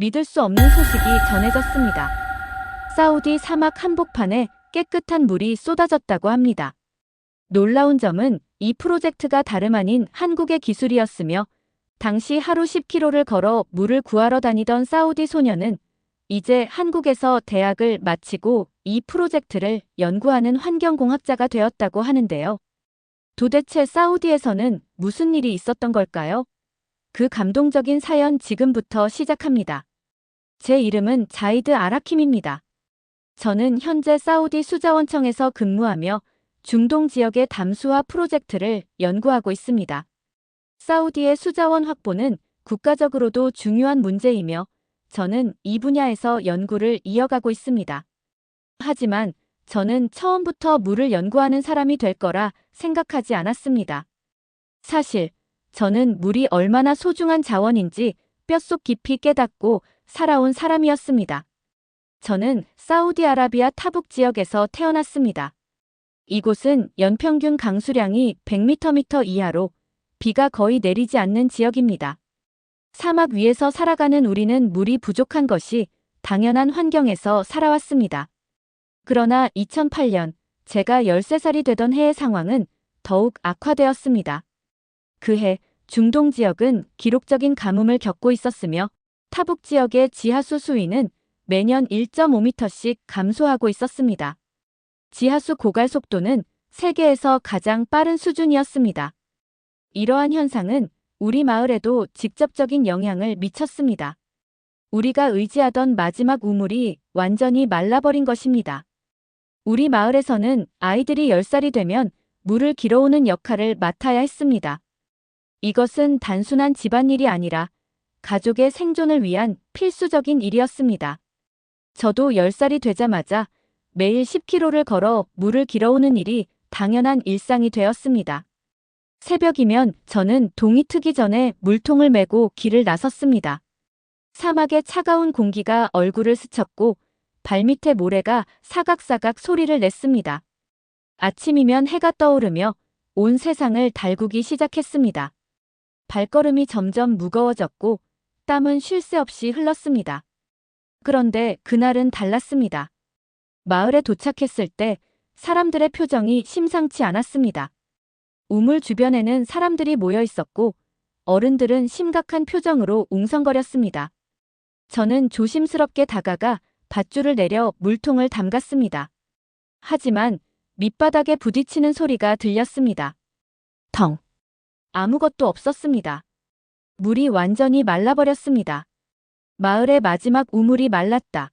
믿을 수 없는 소식이 전해졌습니다. 사우디 사막 한복판에 깨끗한 물이 쏟아졌다고 합니다. 놀라운 점은 이 프로젝트가 다름 아닌 한국의 기술이었으며 당시 하루 10km를 걸어 물을 구하러 다니던 사우디 소녀는 이제 한국에서 대학을 마치고 이 프로젝트를 연구하는 환경공학자가 되었다고 하는데요. 도대체 사우디에서는 무슨 일이 있었던 걸까요? 그 감동적인 사연 지금부터 시작합니다. 제 이름은 자이드 아라킴입니다. 저는 현재 사우디 수자원청에서 근무하며 중동 지역의 담수화 프로젝트를 연구하고 있습니다. 사우디의 수자원 확보는 국가적으로도 중요한 문제이며 저는 이 분야에서 연구를 이어가고 있습니다. 하지만 저는 처음부터 물을 연구하는 사람이 될 거라 생각하지 않았습니다. 사실 저는 물이 얼마나 소중한 자원인지 뼛속 깊이 깨닫고 살아온 사람이었습니다. 저는 사우디아라비아 타북 지역에서 태어났습니다. 이곳은 연평균 강수량이 100m 이하로 비가 거의 내리지 않는 지역입니다. 사막 위에서 살아가는 우리는 물이 부족한 것이 당연한 환경에서 살아왔습니다. 그러나 2008년 제가 13살이 되던 해의 상황은 더욱 악화되었습니다. 그해 중동 지역은 기록적인 가뭄을 겪고 있었으며 타북 지역의 지하수 수위는 매년 1.5m씩 감소하고 있었습니다. 지하수 고갈 속도는 세계에서 가장 빠른 수준이었습니다. 이러한 현상은 우리 마을에도 직접적인 영향을 미쳤습니다. 우리가 의지하던 마지막 우물이 완전히 말라버린 것입니다. 우리 마을에서는 아이들이 10살이 되면 물을 길어오는 역할을 맡아야 했습니다. 이것은 단순한 집안일이 아니라 가족의 생존을 위한 필수적인 일이었습니다. 저도 10살이 되자마자 매일 10km를 걸어 물을 길어오는 일이 당연한 일상이 되었습니다. 새벽이면 저는 동이 트기 전에 물통을 메고 길을 나섰습니다. 사막의 차가운 공기가 얼굴을 스쳤고 발밑에 모래가 사각사각 소리를 냈습니다. 아침이면 해가 떠오르며 온 세상을 달구기 시작했습니다. 발걸음이 점점 무거워졌고 땀은 쉴 새 없이 흘렀습니다. 그런데 그날은 달랐습니다. 마을에 도착했을 때 사람들의 표정이 심상치 않았습니다. 우물 주변에는 사람들이 모여 있었고 어른들은 심각한 표정으로 웅성거렸습니다. 저는 조심스럽게 다가가 밧줄을 내려 물통을 담갔습니다. 하지만 밑바닥에 부딪히는 소리가 들렸습니다. 텅. 아무것도 없었습니다. 물이 완전히 말라버렸습니다. 마을의 마지막 우물이 말랐다.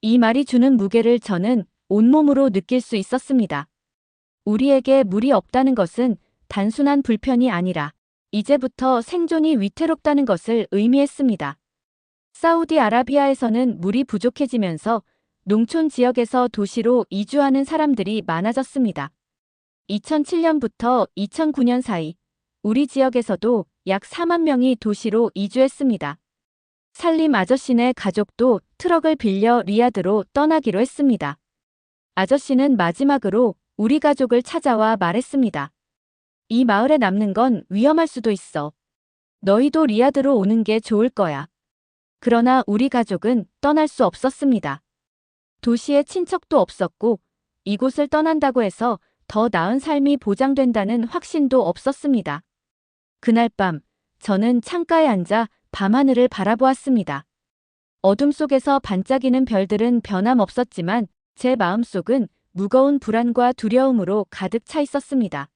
이 말이 주는 무게를 저는 온몸으로 느낄 수 있었습니다. 우리에게 물이 없다는 것은 단순한 불편이 아니라 이제부터 생존이 위태롭다는 것을 의미했습니다. 사우디아라비아에서는 물이 부족해지면서 농촌 지역에서 도시로 이주하는 사람들이 많아졌습니다. 2007년부터 2009년 사이 우리 지역에서도 약 4만 명이 도시로 이주했습니다. 살림 아저씨네 가족도 트럭을 빌려 리야드로 떠나기로 했습니다. 아저씨는 마지막으로 우리 가족을 찾아와 말했습니다. 이 마을에 남는 건 위험할 수도 있어. 너희도 리야드로 오는 게 좋을 거야. 그러나 우리 가족은 떠날 수 없었습니다. 도시에 친척도 없었고 이곳을 떠난다고 해서 더 나은 삶이 보장된다는 확신도 없었습니다. 그날 밤 저는 창가에 앉아 밤하늘을 바라보았습니다. 어둠 속에서 반짝이는 별들은 변함없었지만 제 마음속은 무거운 불안과 두려움으로 가득 차 있었습니다.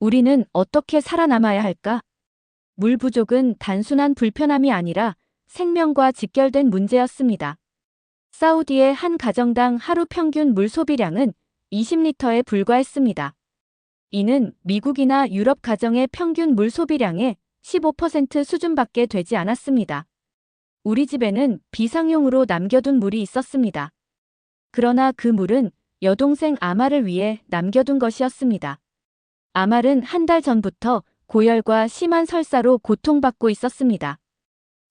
우리는 어떻게 살아남아야 할까? 물 부족은 단순한 불편함이 아니라 생명과 직결된 문제였습니다. 사우디의 한 가정당 하루 평균 물 소비량은 20리터에 불과했습니다. 이는 미국이나 유럽 가정의 평균 물 소비량의 15% 수준밖에 되지 않았습니다. 우리 집에는 비상용으로 남겨둔 물이 있었습니다. 그러나 그 물은 여동생 아말을 위해 남겨둔 것이었습니다. 아말은 한 달 전부터 고열과 심한 설사로 고통받고 있었습니다.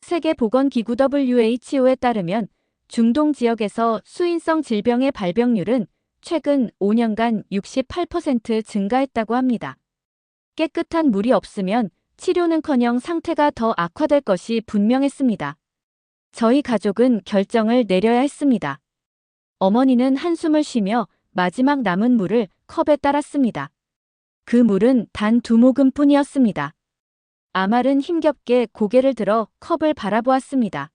세계보건기구 WHO에 따르면 중동 지역에서 수인성 질병의 발병률은 최근 5년간 68% 증가했다고 합니다. 깨끗한 물이 없으면 치료는커녕 상태가 더 악화될 것이 분명했습니다. 저희 가족은 결정을 내려야 했습니다. 어머니는 한숨을 쉬며 마지막 남은 물을 컵에 따랐습니다. 그 물은 단 두 모금뿐이었습니다. 아말은 힘겹게 고개를 들어 컵을 바라보았습니다.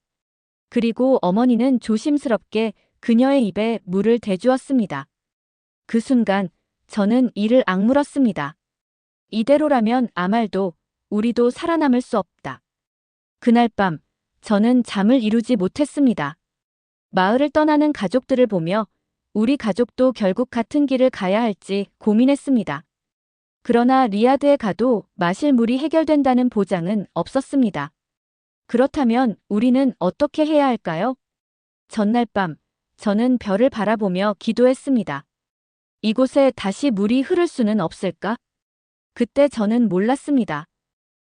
그리고 어머니는 조심스럽게 그녀의 입에 물을 대주었습니다. 그 순간 저는 이를 악물었습니다. 이대로라면 아말도 우리도 살아남을 수 없다. 그날 밤 저는 잠을 이루지 못했습니다. 마을을 떠나는 가족들을 보며 우리 가족도 결국 같은 길을 가야 할지 고민했습니다. 그러나 리아드에 가도 마실 물이 해결된다는 보장은 없었습니다. 그렇다면 우리는 어떻게 해야 할까요? 전날 밤 저는 별을 바라보며 기도했습니다. 이곳에 다시 물이 흐를 수는 없을까? 그때 저는 몰랐습니다.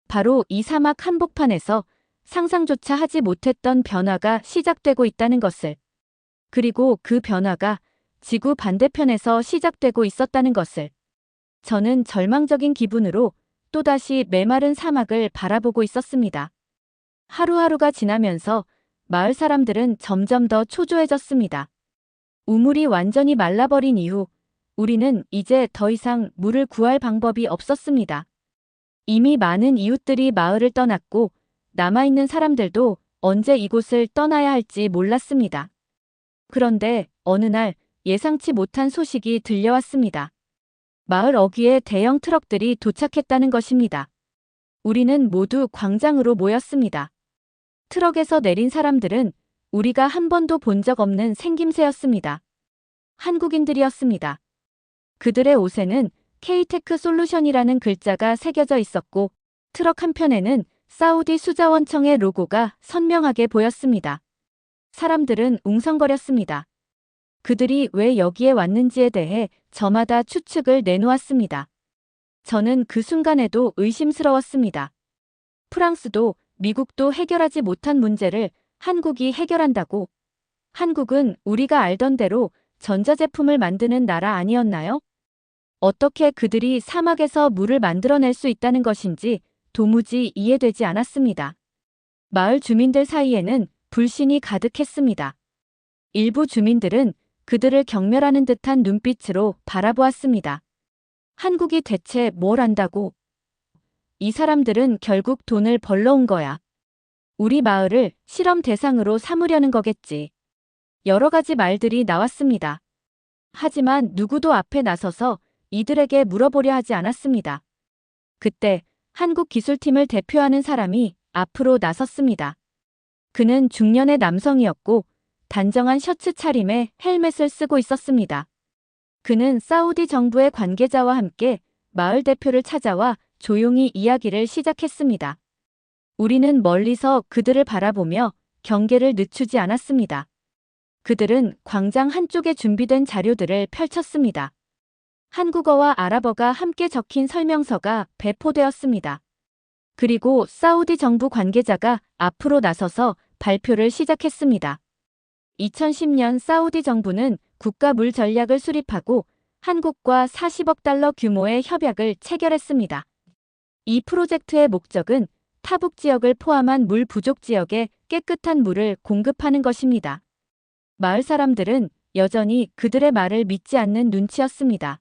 바로 이 사막 한복판에서 상상조차 하지 못했던 변화가 시작되고 있다는 것을. 그리고 그 변화가 지구 반대편에서 시작되고 있었다는 것을. 저는 절망적인 기분으로 또다시 메마른 사막을 바라보고 있었습니다. 하루하루가 지나면서 마을 사람들은 점점 더 초조해졌습니다. 우물이 완전히 말라버린 이후 우리는 이제 더 이상 물을 구할 방법이 없었습니다. 이미 많은 이웃들이 마을을 떠났고 남아있는 사람들도 언제 이곳을 떠나야 할지 몰랐습니다. 그런데 어느 날 예상치 못한 소식이 들려왔습니다. 마을 어귀에 대형 트럭들이 도착했다는 것입니다. 우리는 모두 광장으로 모였습니다. 트럭에서 내린 사람들은 우리가 한 번도 본 적 없는 생김새였습니다. 한국인들이었습니다. 그들의 옷에는 K테크 솔루션이라는 글자가 새겨져 있었고 트럭 한편에는 사우디 수자원청의 로고가 선명하게 보였습니다. 사람들은 웅성거렸습니다. 그들이 왜 여기에 왔는지에 대해 저마다 추측을 내놓았습니다. 저는 그 순간에도 의심스러웠습니다. 프랑스도 미국도 해결하지 못한 문제를 한국이 해결한다고. 한국은 우리가 알던 대로 전자제품을 만드는 나라 아니었나요? 어떻게 그들이 사막에서 물을 만들어낼 수 있다는 것인지 도무지 이해되지 않았습니다. 마을 주민들 사이에는 불신이 가득했습니다. 일부 주민들은 그들을 경멸하는 듯한 눈빛으로 바라보았습니다. 한국이 대체 뭘 안다고? 이 사람들은 결국 돈을 벌러 온 거야. 우리 마을을 실험 대상으로 삼으려는 거겠지. 여러 가지 말들이 나왔습니다. 하지만 누구도 앞에 나서서 이들에게 물어보려 하지 않았습니다. 그때 한국 기술팀을 대표하는 사람이 앞으로 나섰습니다. 그는 중년의 남성이었고 단정한 셔츠 차림에 헬멧을 쓰고 있었습니다. 그는 사우디 정부의 관계자와 함께 마을 대표를 찾아와 조용히 이야기를 시작했습니다. 우리는 멀리서 그들을 바라보며 경계를 늦추지 않았습니다. 그들은 광장 한쪽에 준비된 자료들을 펼쳤습니다. 한국어와 아랍어가 함께 적힌 설명서가 배포되었습니다. 그리고 사우디 정부 관계자가 앞으로 나서서 발표를 시작했습니다. 2010년 사우디 정부는 국가 물 전략을 수립하고 한국과 40억 달러 규모의 협약을 체결했습니다. 이 프로젝트의 목적은 타북 지역을 포함한 물 부족 지역에 깨끗한 물을 공급하는 것입니다. 마을 사람들은 여전히 그들의 말을 믿지 않는 눈치였습니다.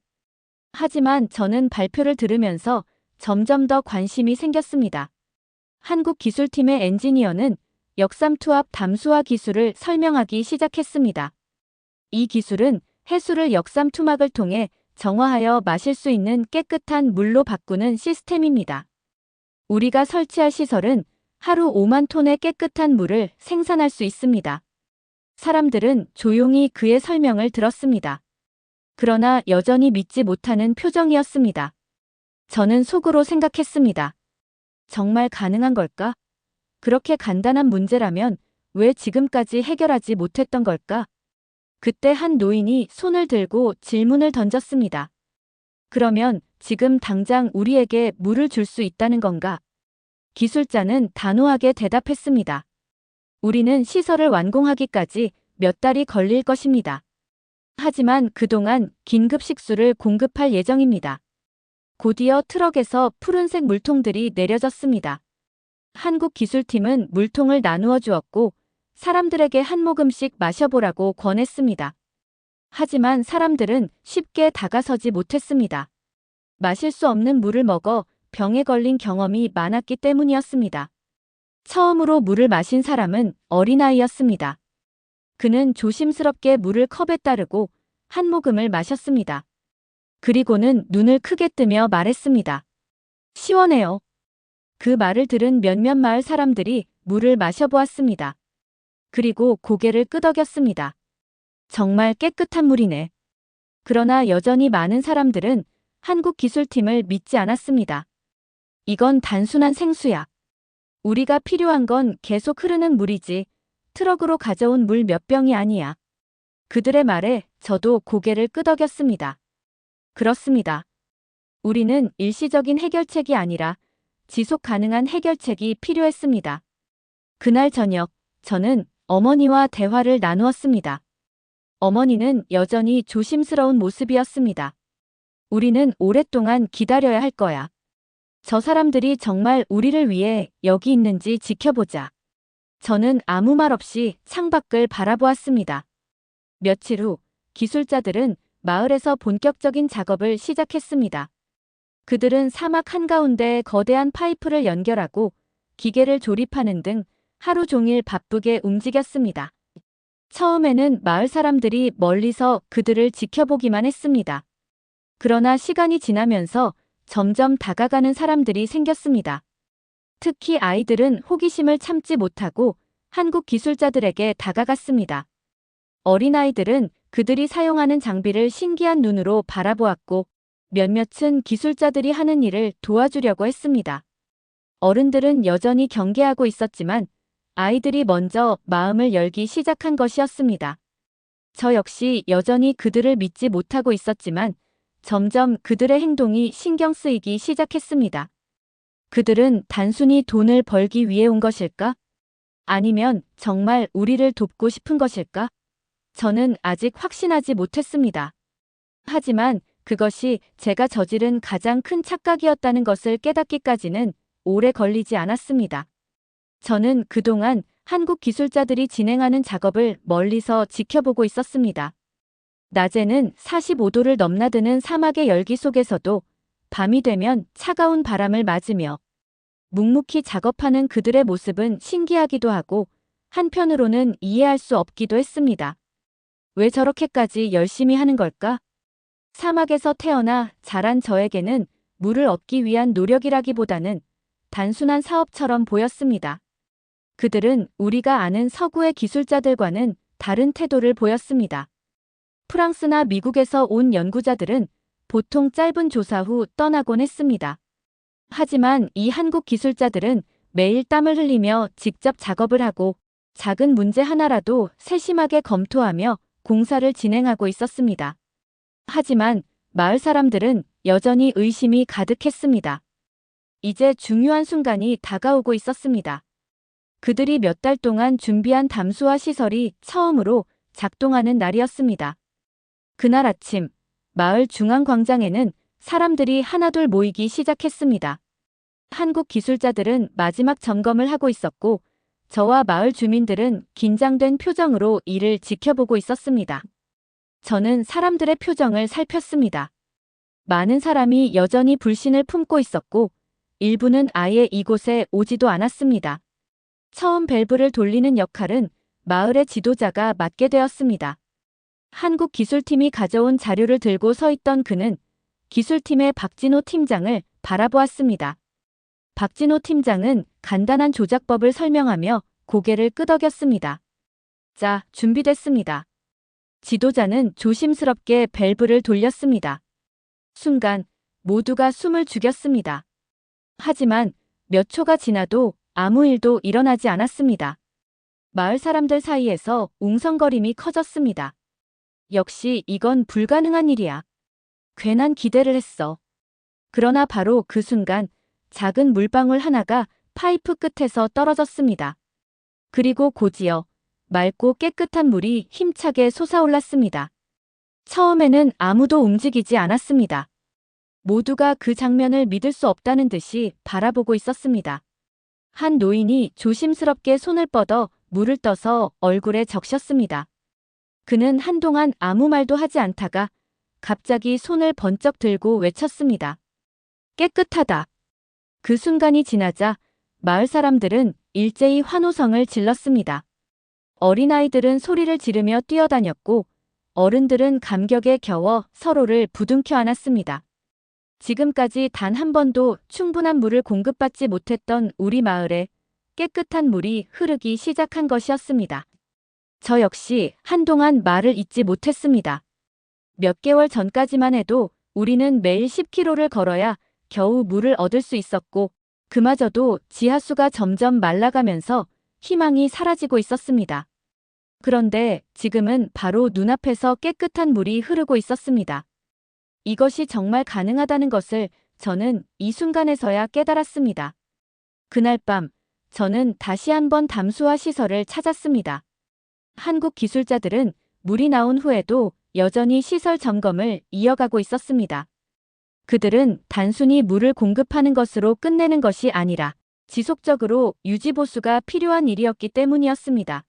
하지만 저는 발표를 들으면서 점점 더 관심이 생겼습니다. 한국 기술팀의 엔지니어는 역삼투압 담수화 기술을 설명하기 시작했습니다. 이 기술은 해수를 역삼투막을 통해 정화하여 마실 수 있는 깨끗한 물로 바꾸는 시스템입니다. 우리가 설치할 시설은 하루 5만 톤의 깨끗한 물을 생산할 수 있습니다. 사람들은 조용히 그의 설명을 들었습니다. 그러나 여전히 믿지 못하는 표정이었습니다. 저는 속으로 생각했습니다. 정말 가능한 걸까? 그렇게 간단한 문제라면 왜 지금까지 해결하지 못했던 걸까? 그때 한 노인이 손을 들고 질문을 던졌습니다. 그러면 지금 당장 우리에게 물을 줄 수 있다는 건가? 기술자는 단호하게 대답했습니다. 우리는 시설을 완공하기까지 몇 달이 걸릴 것입니다. 하지만 그동안 긴급 식수를 공급할 예정입니다. 곧이어 트럭에서 푸른색 물통들이 내려졌습니다. 한국 기술팀은 물통을 나누어 주었고 사람들에게 한 모금씩 마셔보라고 권했습니다. 하지만 사람들은 쉽게 다가서지 못했습니다. 마실 수 없는 물을 먹어 병에 걸린 경험이 많았기 때문이었습니다. 처음으로 물을 마신 사람은 어린아이였습니다. 그는 조심스럽게 물을 컵에 따르고 한 모금을 마셨습니다. 그리고는 눈을 크게 뜨며 말했습니다. 시원해요. 그 말을 들은 몇몇 마을 사람들이 물을 마셔보았습니다. 그리고 고개를 끄덕였습니다. 정말 깨끗한 물이네. 그러나 여전히 많은 사람들은 한국 기술팀을 믿지 않았습니다. 이건 단순한 생수야. 우리가 필요한 건 계속 흐르는 물이지 트럭으로 가져온 물 몇 병이 아니야. 그들의 말에 저도 고개를 끄덕였습니다. 그렇습니다. 우리는 일시적인 해결책이 아니라 지속 가능한 해결책이 필요했습니다. 그날 저녁, 저는 어머니와 대화를 나누었습니다. 어머니는 여전히 조심스러운 모습이었습니다. 우리는 오랫동안 기다려야 할 거야. 저 사람들이 정말 우리를 위해 여기 있는지 지켜보자. 저는 아무 말 없이 창밖을 바라보았습니다. 며칠 후 기술자들은 마을에서 본격적인 작업을 시작했습니다. 그들은 사막 한가운데 거대한 파이프를 연결하고 기계를 조립하는 등 하루 종일 바쁘게 움직였습니다. 처음에는 마을 사람들이 멀리서 그들을 지켜보기만 했습니다. 그러나 시간이 지나면서 점점 다가가는 사람들이 생겼습니다. 특히 아이들은 호기심을 참지 못하고 한국 기술자들에게 다가갔습니다. 어린아이들은 그들이 사용하는 장비를 신기한 눈으로 바라보았고 몇몇은 기술자들이 하는 일을 도와주려고 했습니다. 어른들은 여전히 경계하고 있었지만 아이들이 먼저 마음을 열기 시작한 것이었습니다. 저 역시 여전히 그들을 믿지 못하고 있었지만 점점 그들의 행동이 신경 쓰이기 시작했습니다. 그들은 단순히 돈을 벌기 위해 온 것일까? 아니면 정말 우리를 돕고 싶은 것일까? 저는 아직 확신하지 못했습니다. 하지만 그것이 제가 저지른 가장 큰 착각이었다는 것을 깨닫기까지는 오래 걸리지 않았습니다. 저는 그동안 한국 기술자들이 진행하는 작업을 멀리서 지켜보고 있었습니다. 낮에는 45도를 넘나드는 사막의 열기 속에서도 밤이 되면 차가운 바람을 맞으며 묵묵히 작업하는 그들의 모습은 신기하기도 하고 한편으로는 이해할 수 없기도 했습니다. 왜 저렇게까지 열심히 하는 걸까? 사막에서 태어나 자란 저에게는 물을 얻기 위한 노력이라기보다는 단순한 사업처럼 보였습니다. 그들은 우리가 아는 서구의 기술자들과는 다른 태도를 보였습니다. 프랑스나 미국에서 온 연구자들은 보통 짧은 조사 후 떠나곤 했습니다. 하지만 이 한국 기술자들은 매일 땀을 흘리며 직접 작업을 하고 작은 문제 하나라도 세심하게 검토하며 공사를 진행하고 있었습니다. 하지만 마을 사람들은 여전히 의심이 가득했습니다. 이제 중요한 순간이 다가오고 있었습니다. 그들이 몇 달 동안 준비한 담수화 시설이 처음으로 작동하는 날이었습니다. 그날 아침, 마을 중앙 광장에는 사람들이 하나둘 모이기 시작했습니다. 한국 기술자들은 마지막 점검을 하고 있었고, 저와 마을 주민들은 긴장된 표정으로 이를 지켜보고 있었습니다. 저는 사람들의 표정을 살폈습니다. 많은 사람이 여전히 불신을 품고 있었고, 일부는 아예 이곳에 오지도 않았습니다. 처음 밸브를 돌리는 역할은 마을의 지도자가 맡게 되었습니다. 한국 기술팀이 가져온 자료를 들고 서 있던 그는 기술팀의 박진호 팀장을 바라보았습니다. 박진호 팀장은 간단한 조작법을 설명하며 고개를 끄덕였습니다. 자, 준비됐습니다. 지도자는 조심스럽게 밸브를 돌렸습니다. 순간 모두가 숨을 죽였습니다. 하지만 몇 초가 지나도 아무 일도 일어나지 않았습니다. 마을 사람들 사이에서 웅성거림이 커졌습니다. 역시 이건 불가능한 일이야. 괜한 기대를 했어. 그러나 바로 그 순간 작은 물방울 하나가 파이프 끝에서 떨어졌습니다. 그리고 곧이어 맑고 깨끗한 물이 힘차게 솟아올랐습니다. 처음에는 아무도 움직이지 않았습니다. 모두가 그 장면을 믿을 수 없다는 듯이 바라보고 있었습니다. 한 노인이 조심스럽게 손을 뻗어 물을 떠서 얼굴에 적셨습니다. 그는 한동안 아무 말도 하지 않다가 갑자기 손을 번쩍 들고 외쳤습니다. 깨끗하다. 그 순간이 지나자 마을 사람들은 일제히 환호성을 질렀습니다. 어린아이들은 소리를 지르며 뛰어다녔고 어른들은 감격에 겨워 서로를 부둥켜 안았습니다. 지금까지 단 한 번도 충분한 물을 공급받지 못했던 우리 마을에 깨끗한 물이 흐르기 시작한 것이었습니다. 저 역시 한동안 말을 잇지 못했습니다. 몇 개월 전까지만 해도 우리는 매일 10km를 걸어야 겨우 물을 얻을 수 있었고 그마저도 지하수가 점점 말라가면서 희망이 사라지고 있었습니다. 그런데 지금은 바로 눈앞에서 깨끗한 물이 흐르고 있었습니다. 이것이 정말 가능하다는 것을 저는 이 순간에서야 깨달았습니다. 그날 밤 저는 다시 한번 담수화 시설을 찾았습니다. 한국 기술자들은 물이 나온 후에도 여전히 시설 점검을 이어가고 있었습니다. 그들은 단순히 물을 공급하는 것으로 끝내는 것이 아니라 지속적으로 유지보수가 필요한 일이었기 때문이었습니다.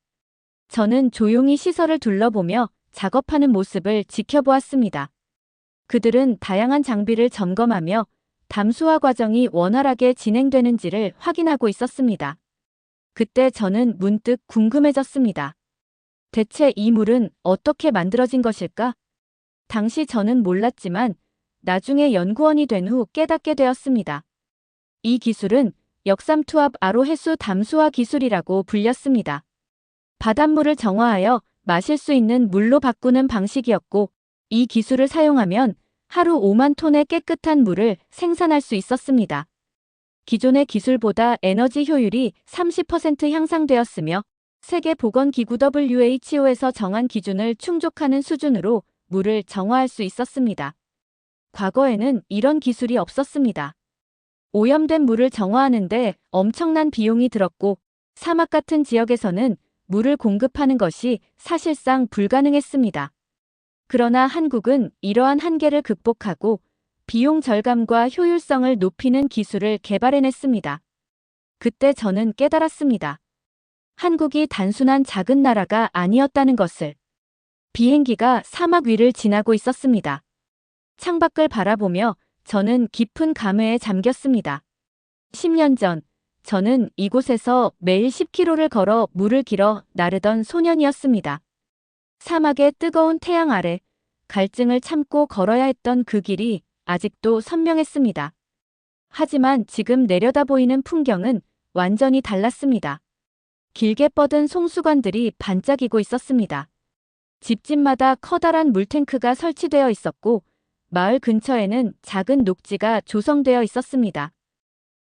저는 조용히 시설을 둘러보며 작업하는 모습을 지켜보았습니다. 그들은 다양한 장비를 점검하며 담수화 과정이 원활하게 진행되는지를 확인하고 있었습니다. 그때 저는 문득 궁금해졌습니다. 대체 이 물은 어떻게 만들어진 것일까? 당시 저는 몰랐지만 나중에 연구원이 된 후 깨닫게 되었습니다. 이 기술은 역삼투압 아로해수 담수화 기술이라고 불렸습니다. 바닷물을 정화하여 마실 수 있는 물로 바꾸는 방식이었고 이 기술을 사용하면 하루 5만 톤의 깨끗한 물을 생산할 수 있었습니다. 기존의 기술보다 에너지 효율이 30% 향상되었으며 세계보건기구 WHO에서 정한 기준을 충족하는 수준으로 물을 정화할 수 있었습니다. 과거에는 이런 기술이 없었습니다. 오염된 물을 정화하는데 엄청난 비용이 들었고 사막 같은 지역에서는 물을 공급하는 것이 사실상 불가능했습니다. 그러나 한국은 이러한 한계를 극복하고 비용 절감과 효율성을 높이는 기술을 개발해냈습니다. 그때 저는 깨달았습니다. 한국이 단순한 작은 나라가 아니었다는 것을. 비행기가 사막 위를 지나고 있었습니다. 창밖을 바라보며 저는 깊은 감회에 잠겼습니다. 10년 전, 저는 이곳에서 매일 10km를 걸어 물을 길어 나르던 소년이었습니다. 사막의 뜨거운 태양 아래 갈증을 참고 걸어야 했던 그 길이 아직도 선명했습니다. 하지만 지금 내려다 보이는 풍경은 완전히 달랐습니다. 길게 뻗은 송수관들이 반짝이고 있었습니다. 집집마다 커다란 물탱크가 설치되어 있었고 마을 근처에는 작은 녹지가 조성되어 있었습니다.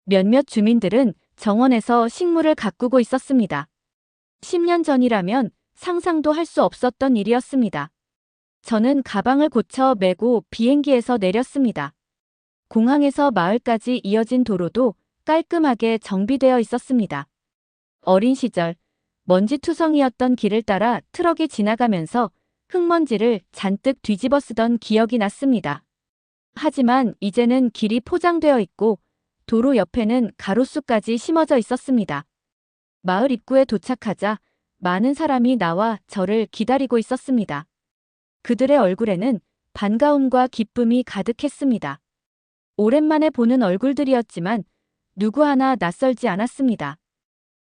몇몇 주민들은 정원에서 식물을 가꾸고 있었습니다. 10년 전이라면 상상도 할 수 없었던 일이었습니다. 저는 가방을 고쳐 메고 비행기에서 내렸습니다. 공항에서 마을까지 이어진 도로도 깔끔하게 정비되어 있었습니다. 어린 시절 먼지투성이었던 길을 따라 트럭이 지나가면서 흙먼지를 잔뜩 뒤집어 쓰던 기억이 났습니다. 하지만 이제는 길이 포장되어 있고 도로 옆에는 가로수까지 심어져 있었습니다. 마을 입구에 도착하자 많은 사람이 나와 저를 기다리고 있었습니다. 그들의 얼굴에는 반가움과 기쁨이 가득했습니다. 오랜만에 보는 얼굴들이었지만 누구 하나 낯설지 않았습니다.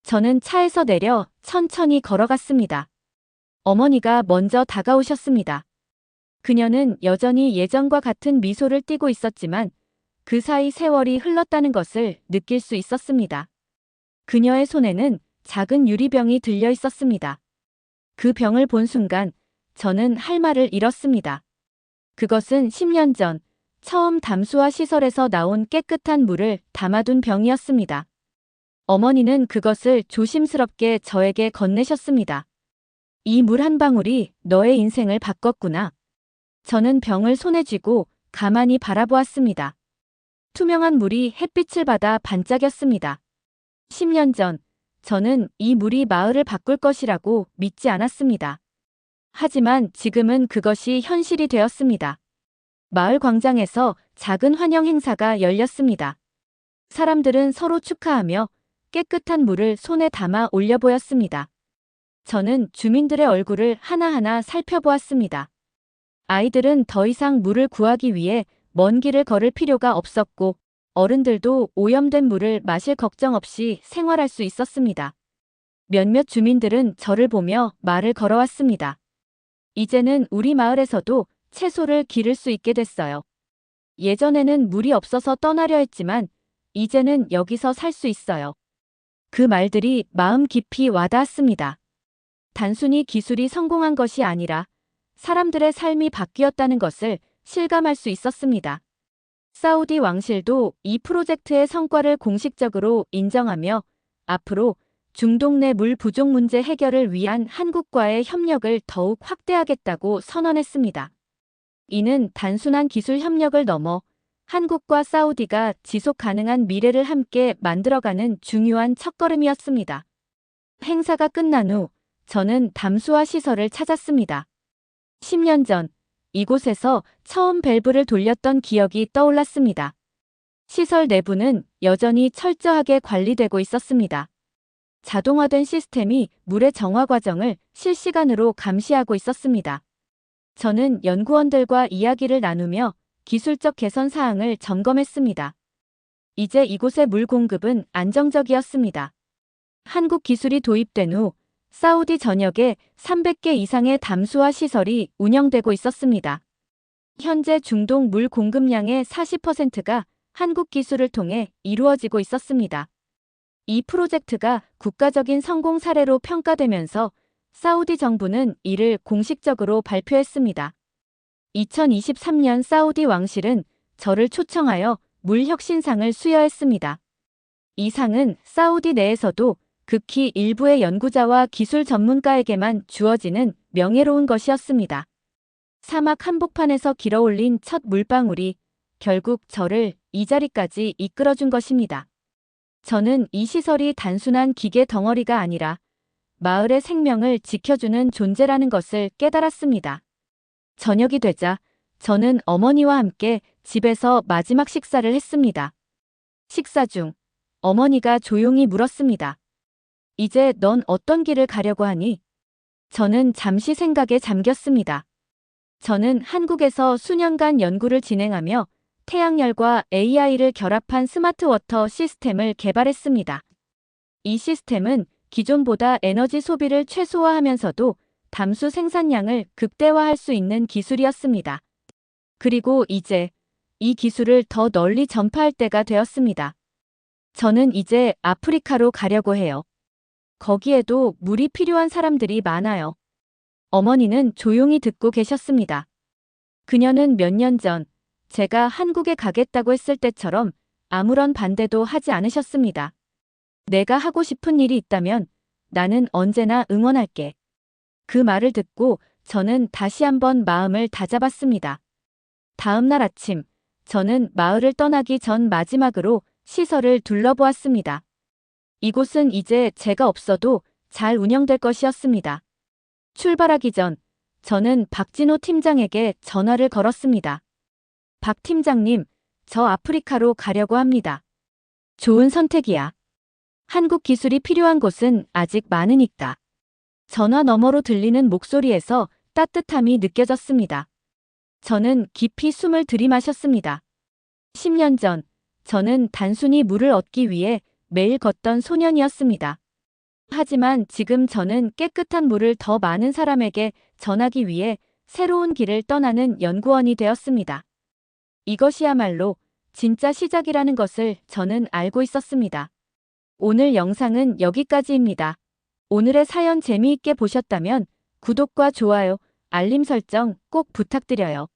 저는 차에서 내려 천천히 걸어갔습니다. 어머니가 먼저 다가오셨습니다. 그녀는 여전히 예전과 같은 미소를 띠고 있었지만 그 사이 세월이 흘렀다는 것을 느낄 수 있었습니다. 그녀의 손에는 작은 유리병이 들려 있었습니다. 그 병을 본 순간 저는 할 말을 잃었습니다. 그것은 10년 전 처음 담수화 시설에서 나온 깨끗한 물을 담아둔 병이었습니다. 어머니는 그것을 조심스럽게 저에게 건네셨습니다. 이 물 한 방울이 너의 인생을 바꿨구나. 저는 병을 손에 쥐고 가만히 바라보았습니다. 투명한 물이 햇빛을 받아 반짝였습니다. 10년 전, 저는 이 물이 마을을 바꿀 것이라고 믿지 않았습니다. 하지만 지금은 그것이 현실이 되었습니다. 마을 광장에서 작은 환영 행사가 열렸습니다. 사람들은 서로 축하하며 깨끗한 물을 손에 담아 올려 보였습니다. 저는 주민들의 얼굴을 하나하나 살펴보았습니다. 아이들은 더 이상 물을 구하기 위해 먼 길을 걸을 필요가 없었고 어른들도 오염된 물을 마실 걱정 없이 생활할 수 있었습니다. 몇몇 주민들은 저를 보며 말을 걸어왔습니다. 이제는 우리 마을에서도 채소를 기를 수 있게 됐어요. 예전에는 물이 없어서 떠나려 했지만 이제는 여기서 살 수 있어요. 그 말들이 마음 깊이 와닿았습니다. 단순히 기술이 성공한 것이 아니라 사람들의 삶이 바뀌었다는 것을 실감할 수 있었습니다. 사우디 왕실도 이 프로젝트의 성과를 공식적으로 인정하며 앞으로 중동 내 물 부족 문제 해결을 위한 한국과의 협력을 더욱 확대하겠다고 선언했습니다. 이는 단순한 기술 협력을 넘어 한국과 사우디가 지속 가능한 미래를 함께 만들어가는 중요한 첫걸음이었습니다. 행사가 끝난 후 저는 담수화 시설을 찾았습니다. 10년 전 이곳에서 처음 밸브를 돌렸던 기억이 떠올랐습니다. 시설 내부는 여전히 철저하게 관리되고 있었습니다. 자동화된 시스템이 물의 정화 과정을 실시간으로 감시하고 있었습니다. 저는 연구원들과 이야기를 나누며 기술적 개선 사항을 점검했습니다. 이제 이곳의 물 공급은 안정적이었습니다. 한국 기술이 도입된 후 사우디 전역에 300개 이상의 담수화 시설이 운영되고 있었습니다. 현재 중동 물 공급량의 40%가 한국 기술을 통해 이루어지고 있었습니다. 이 프로젝트가 국가적인 성공 사례로 평가되면서 사우디 정부는 이를 공식적으로 발표했습니다. 2023년 사우디 왕실은 저를 초청하여 물혁신상을 수여했습니다. 이 상은 사우디 내에서도 극히 일부의 연구자와 기술 전문가에게만 주어지는 명예로운 것이었습니다. 사막 한복판에서 길어올린 첫 물방울이 결국 저를 이 자리까지 이끌어준 것입니다. 저는 이 시설이 단순한 기계 덩어리가 아니라 마을의 생명을 지켜주는 존재라는 것을 깨달았습니다. 저녁이 되자 저는 어머니와 함께 집에서 마지막 식사를 했습니다. 식사 중 어머니가 조용히 물었습니다. 이제 넌 어떤 길을 가려고 하니? 저는 잠시 생각에 잠겼습니다. 저는 한국에서 수년간 연구를 진행하며 태양열과 AI를 결합한 스마트 워터 시스템을 개발했습니다. 이 시스템은 기존보다 에너지 소비를 최소화하면서도 담수 생산량을 극대화할 수 있는 기술이었습니다. 그리고 이제 이 기술을 더 널리 전파할 때가 되었습니다. 저는 이제 아프리카로 가려고 해요. 거기에도 물이 필요한 사람들이 많아요. 어머니는 조용히 듣고 계셨습니다. 그녀는 몇 년 전 제가 한국에 가겠다고 했을 때처럼 아무런 반대도 하지 않으셨습니다. 내가 하고 싶은 일이 있다면 나는 언제나 응원할게. 그 말을 듣고 저는 다시 한번 마음을 다잡았습니다. 다음 날 아침, 저는 마을을 떠나기 전 마지막으로 시설을 둘러보았습니다. 이곳은 이제 제가 없어도 잘 운영될 것이었습니다. 출발하기 전 저는 박진호 팀장에게 전화를 걸었습니다. 박 팀장님, 저 아프리카로 가려고 합니다. 좋은 선택이야. 한국 기술이 필요한 곳은 아직 많으니까. 전화 너머로 들리는 목소리에서 따뜻함이 느껴졌습니다. 저는 깊이 숨을 들이마셨습니다. 10년 전, 저는 단순히 물을 얻기 위해 매일 걷던 소년이었습니다. 하지만 지금 저는 깨끗한 물을 더 많은 사람에게 전하기 위해 새로운 길을 떠나는 연구원이 되었습니다. 이것이야말로 진짜 시작이라는 것을 저는 알고 있었습니다. 오늘 영상은 여기까지입니다. 오늘의 사연 재미있게 보셨다면 구독과 좋아요, 알림 설정 꼭 부탁드려요.